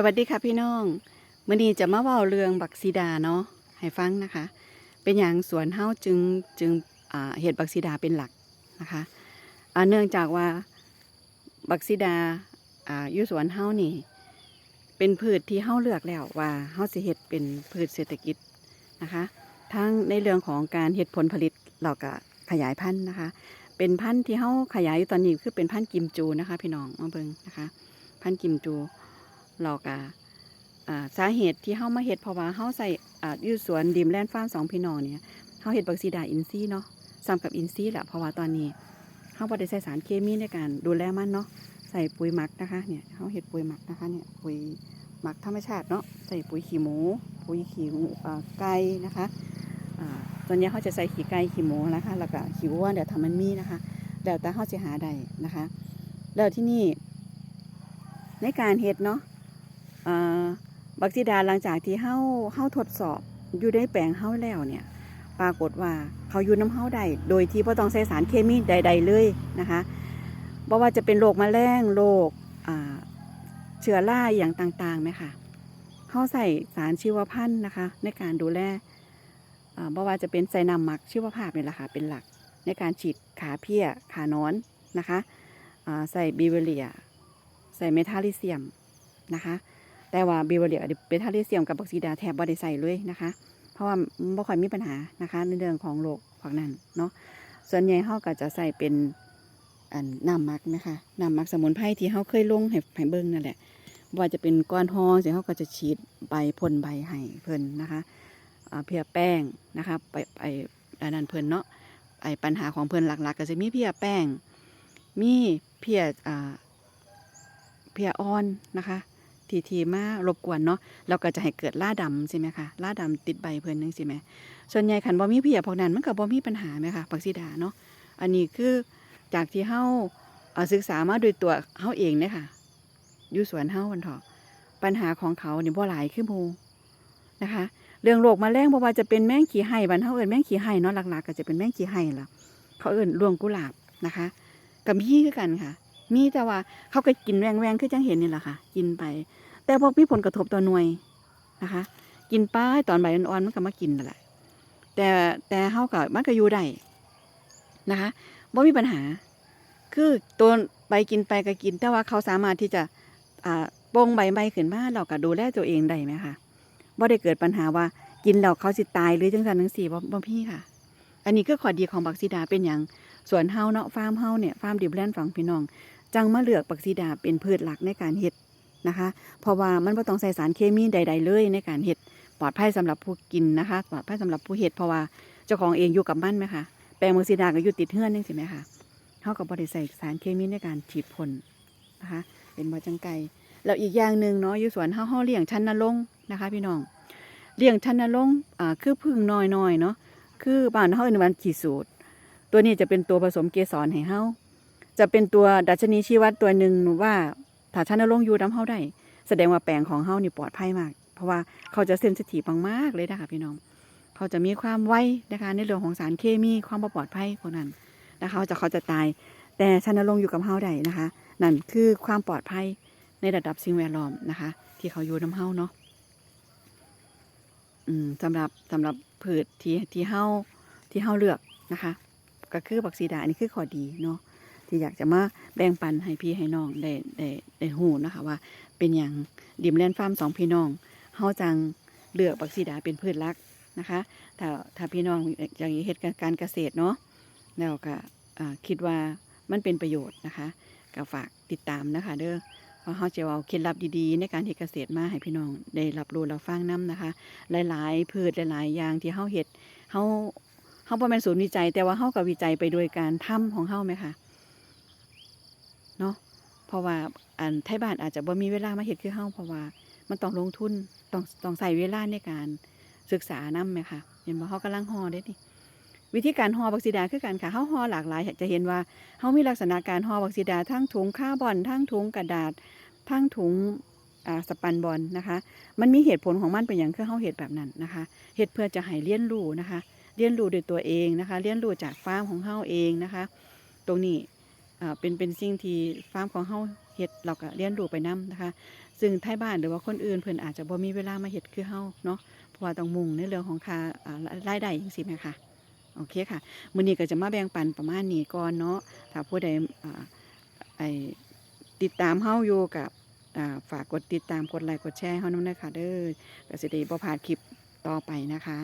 สวัสดีค่ะพี่น้องมื่อนี้จะมาเว้าเรื่องบักซีดาเนาะให้ฟังนะคะ เป็นอย่างสวนเฮ้าจึงจึงเห็ดบักซีดาเป็นหลักนะคะเนื่องจากว่าบักซีดาอยู่สวนเฮ้านี่ เป็นพืชที่เฮ้าเลือกแล้วว่าเฮ้าสิเฮ็ดเป็นพืชเศรษฐกิจนะคะ ทั้งในเรื่องของการเฮ็ดผลผลิตเราก็ขยายพันธุ์นะคะ เป็นพันธุ์ที่เฮ้าขยายอยู่ตอนนี้คือเป็นพันธุ์กิมจูนะคะ พี่น้องมาเบิงนะคะ พันธุ์กิมจู เราก็อ่าสาเหตุที่เฮามาเฮ็ดเพราะว่าเฮาใส่ยู่สวนดิมแลนด์ฟาร์มสองพี่น้องเนี่ยเฮาเฮ็ดบักซีดาอินทรีย์เนาะซ้ำกับอินทรีย์แหละเพราะว่าตอนนี้เฮาบ่ได้ใส่สารเคมีในการดูแลมันเนาะใส่ปุ๋ยหมักนะคะเนี่ยเฮาเฮ็ดปุ๋ยหมักนะคะเนี่ยปุ๋ยหมักธรรมชาติเนาะใส่ปุ๋ยขี้หมู ปุ๋ยขี่ไก่นะคะตอ่าส่วนใหญ่เขาจะใส่ขี้ไก่ขี้หมูนะคะ แล้วก็ขี้วัวเดี๋ยวทำมันมีนะคะแล้วแต่เฮาสิหาได้นะคะ แล้วที่นี่ในการเฮ็ดเนาะ บักซีดาหลังจากที่เฮาเฮาทดสอบอยู่ในแปลงเฮาแล้วเนี่ย ปรากฏว่าเขาอยู่น้ำเฮาได้โดยที่บ่ต้องใส่สารเคมีใด ๆ เลยนะคะบ่ว่าจะเป็นโรคแมลงโรคเชื้อราอย่างต่างๆไหมคะเฮาใส่สารชีวพันธุ์นะคะ ในการดูแลอ่าบ่ว่าจะเป็นใส่น้ำหมักชีวภาพนี่แหละค่ะเป็นหลัก ในการฉีดขาเพี้ยขานอนนะคะใส่บิเวเรีย ใส่เมทัลลิเซียมนะคะ แต่ว่าบิวเรียเบทาลิเซียมกับบักซีดาแทบบ่ได้ใส่เลยนะคะ เพราะว่าบ่ค่อยมีปัญหานะคะในเรื่องของโรคพวกนั้นเนาะส่วนใหญ่เฮาก็จะใส่เป็นอันน้ำมักนะคะน้ำมักสมุนไพรที่เฮาเคยลงให้ให้เบิ่งนั่นแหละว่าจะเป็นก้อนหอสิเฮาก็จะฉีดใบพ่นใบให้เพิ่นนะคะเพียแป้งนะคะไปไปอันนั้นเพิ่นเนาะไอ้ปัญหาของเพิ่นหลักๆ ก็จะมีเพียแป้ง มีเพียอ่าเพียอ่อนนะคะ ทีทีมารบกวนเนาะเราก็จะให้เกิดล่าดำใช่ไหมคะล่าดำติดใบเพิ่นนึงใช่ไหมส่วนใหญ่ขันบ่มีเพียพวกนั้นมันก็บ่มีปัญหาไหมคะปักซีดาเนาะอันนี้คือจากที่เฮาเอ่อศึกษามาโดยตัวเฮาเองเนี่ยค่ะอยู่สวนเฮาวันเถอะปัญหาของเขาเนี่ยบ่หลายคือหมู่นะคะ เรื่องโรคแมลงบ่ว่าจะเป็นแมงขี้ไห่บ้านเฮาเอิ้นแมงขี้ไห่เนาะหลักๆก็จะเป็นแมงขี้ไห่ล่ะเขาเอิ้นรวงกุหลาบนะคะกับมีคือกันค่ะ มีแต่ว่าเขาก็กินแวงๆคือจังเห็นนี่แหละค่ะ กินไป แต่พอมีผลกระทบต่อหน่วยนะคะ กินป้ายตอนใบอ่อนๆมันก็มากินนั่นแหละแต่แต่เฮาก็มันก็อยู่ได้นะคะบ่มีปัญหา คือตัวใบกินไปก็กิน แต่ว่าเขาสามารถที่จะอ่าปงใบใบขึ้นมาเราก็ดูแลตัวเองได้ไหมคะบ่ได้เกิดปัญหาว่ากินแล้วเขาสิตายหรือจังซั่นจังซี่บ่บ่พี่ค่ะ อันนี้คือข้อดีของบักซีดาเป็นอย่างส่วนเฮาเนาะฟาร์มเฮาเนี่ยฟาร์มดิบแลนด์ฝั่งพี่น้อง จังมาเลือกบักซีดาเป็นพืชหลักในการเฮ็ดนะคะ เพราะว่ามันบ่ต้องใส่สารเคมีใด ๆ เลยในการเฮ็ดปลอดภัยสำหรับผู้กินนะคะ ปลอดภัยสำหรับผู้เฮ็ดเพราะว่าเจ้าของเองอยู่กับมันไหมคะแปลงมังสีดาก็อยู่ติดเฮือนนี่สิไหมคะเขาก็บ่ได้ใส่สารเคมีในการฉีดพ่นนะคะ เป็นบ่จังไกแล้วอีกอย่างหนึ่งเนาะอยู่สวนเฮาเฮาเลี้ยงชันนรงนะคะ พี่น้องเลี้ยงชันนรงค์อ่าคือพึ่งน้อยๆเนาะคือบ้านเฮาเอิ้นว่าขี้สูตร ตัวนี้จะเป็นตัวผสมเกสรให้เฮา จะเป็นตัวดัชนีชี้วัดตัวหนึ่งว่าถ้าชันนรงอยู่น้ำเฮาได้ แสดงว่าแปลงของเฮานี่ปลอดภัยมาก เพราะว่าเขาจะเซนซิทีฟมากๆเลยนะคะพี่น้อง เขาจะมีความไวนะคะในเรื่องของสารเคมีความปลอดภัยพวกนั้นนะคะเขาจะเขาจะตาย แต่ชันนรงอยู่กับเฮาได้นะคะ นั่นคือความปลอดภัยในระดับสิ่งแวดล้อมนะคะ ที่เขาอยู่น้ำเฮาเนาะสำหรับสำหรับพืชที่ที่เฮาที่เฮาเลือกนะคะ ก็คือบักซีดาอันนี้คือข้อดีเนาะ ที่อยากจะมาแบ่งปันให้พี่ให้น้องได้ได้ได้หูนะคะว่า เป็นอย่างดิมแลนฟาร์มสองพี่น้องเฮาจังเลือกบักซีดาเป็นพืชหลักนะคะถ้าถ้าพี่น้องอย่ากเฮ็ดการเกษตรเนาะแล้วก็คิดว่ามันเป็นประโยชน์นะคะก็ฝากติดตามนะคะ เด้อเพราะเฮาจะเอาเคล็ดลับดีๆ ในการเฮ็ดเกษตรมาให้พี่น้องได้รับรู้รับฟังนํนะคะ หลายๆ พืชหลายๆอย่างที่เฮาเฮ็ดเฮาเฮาบ่แม่นศูนย์วิจัย แต่ว่าเฮาก็วิจัยไปโดยการทำของเฮาไหมคะเนาะ เพราะว่าอันไทยบ้านอาจจะบ่มีเวลามาเฮ็ดคือเฮาเพราะว่ามันต้องลงทุนต้องต้องใส่เวลาในการศึกษานำแม่ค่ะเห็นบ่เฮากำลังห่อเด้นี่วิธีการห่อบักซีดาคือกันค่ะเฮาห่อหลากหลาย จะเห็นว่าเฮามีลักษณะการห่อบักซีดาทั้งถุงคาร์บอนทั้งถุงกระดาษ ทั้งถุงอ่าสปันบอลนะคะ มันมีเหตุผลของมันเป็นอย่างคือเฮาเฮ็ดแบบนั้นนะคะเฮ็ดเพื่อจะให้เรียนรู้นะคะเรียนรู้ด้วยตัวเองนะคะเรียนรู้จากฟาร์มของเฮาเองนะคะ ตรงนี้ เป็นเป็นสิ่งที่ฟาร์มของเฮาเฮ็ดเราก็เรียนรู้ไปนํนะคะ ซึ่งไทยบ้านหรือว่าคนอื่นเพิ่นอาจจะบ่มีเวลามาเฮ็ดคือเฮาเนาะเพราะว่าต้องมุ่งในเรื่องของค่ารายได้จังซี่แหมค่ะโอเคค่ะมื้อนี้ก็จะมาแบ่งปันประมาณนี้ก่อนเนาะถ้าผู้ใดอ่าไอติดตามเฮาอยู่กับฝากกดติดตามกดไลค์กดแชร์เฮานำด้วยค่ะเด้อก็สิได้บ่พลาดคลิปต่อไปนะคะ